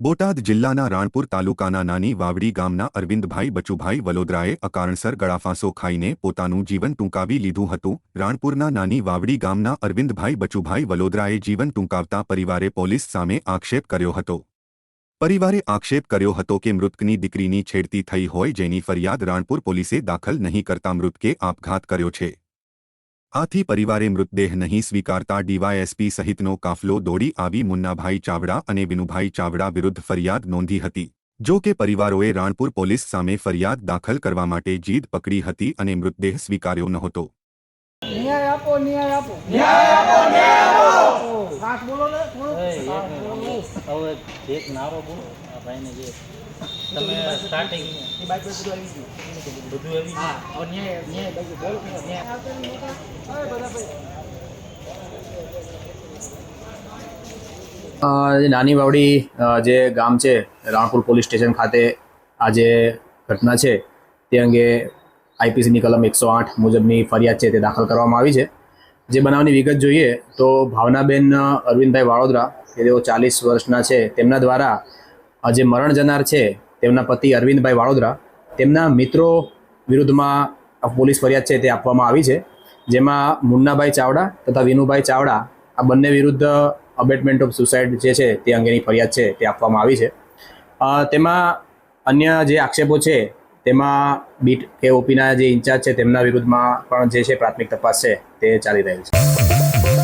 બોટાદ જિલ્લાના રાણપુર તાલુકાના નાની વાવડી ગામના અરવિંદભાઈ બચુભાઈ વલોદરાએ અકારણસર ગળાફાંસો ખાઈને પોતાનું જીવન ટૂંકાવી લીધું હતું. રાણપુરના નાની વાવડી ગામના અરવિંદભાઈ બચુભાઈ વલોદરાએ જીવન ટૂંકાવતા પરિવારે પોલીસ સામે આક્ષેપ કર્યો હતો. પરિવારે આક્ષેપ કર્યો હતો કે મૃતકની દીકરીની છેડતી થઈ હોય જેની ફરિયાદ રાણપુર પોલીસે દાખલ નહીં કરતા મૃતકે આપઘાત કર્યો છે. આથી પરિવારે મૃતદેહ નહીં સ્વીકારતા ડીવાયએસપી સહિતનો કાફલો દોડી આવી મુન્નાભાઈ ચાવડા અને વિનુભાઈ ચાવડા વિરુદ્ધ ફરિયાદ નોંધી હતી. જો કે પરિવારોએ રાણપુર પોલીસ સામે ફરિયાદ દાખલ કરવા માટે જીદ પકડી હતી અને મૃતદેહ સ્વીકાર્યો નહોતો. ન્યાય આપો ન્યાય આપો. ન્યાય આપો ન્યાય આપો. ખાસ બોલો ને. હવે એક નારો બોલો. આ ભાઈને જે તમે સ્ટાર્ટિંગ એ બાઈક બધું આવી ગયું. બધું એવી હા હવે ન્યાય ન્યાય બાઈક બોલો. ન્યાય. આપો ને બધા ભાઈ જે નાની વાવડી જે ગામ છે રાણપુર પોલીસ સ્ટેશન ખાતે આ જે ઘટના છે તે અંગે આઈપીસીની કલમ એકસો આઠ મુજબની ફરિયાદ છે તે દાખલ કરવામાં આવી છે. જે બનાવની વિગત જોઈએ તો ભાવનાબેન અરવિંદભાઈ વાડોદરા કે તેઓ ચાલીસ વર્ષના છે, તેમના દ્વારા જે મરણ જનાર છે, તેમના પતિ અરવિંદભાઈ વાડોદરા તેમના મિત્રો વિરુદ્ધમાં પોલીસ ફરિયાદ છે તે આપવામાં આવી છે, જેમાં મુન્નાભાઈ ચાવડા તથા વિનુભાઈ ચાવડા આ બંને વિરુદ્ધ અબેટમેન્ટ ઓફ સુસાઇડ જે છે તે અંગેની ફરિયાદ છે તે આપવામાં આવી છે. તેમાં અન્ય જે આક્ષેપો છે તેમાં બીટ કે ઓપીના જે ઇન્ચાર્જ છે તેમના વિરુદ્ધમાં પણ જે છે પ્રાથમિક તપાસ છે તે ચાલી રહેલ છે.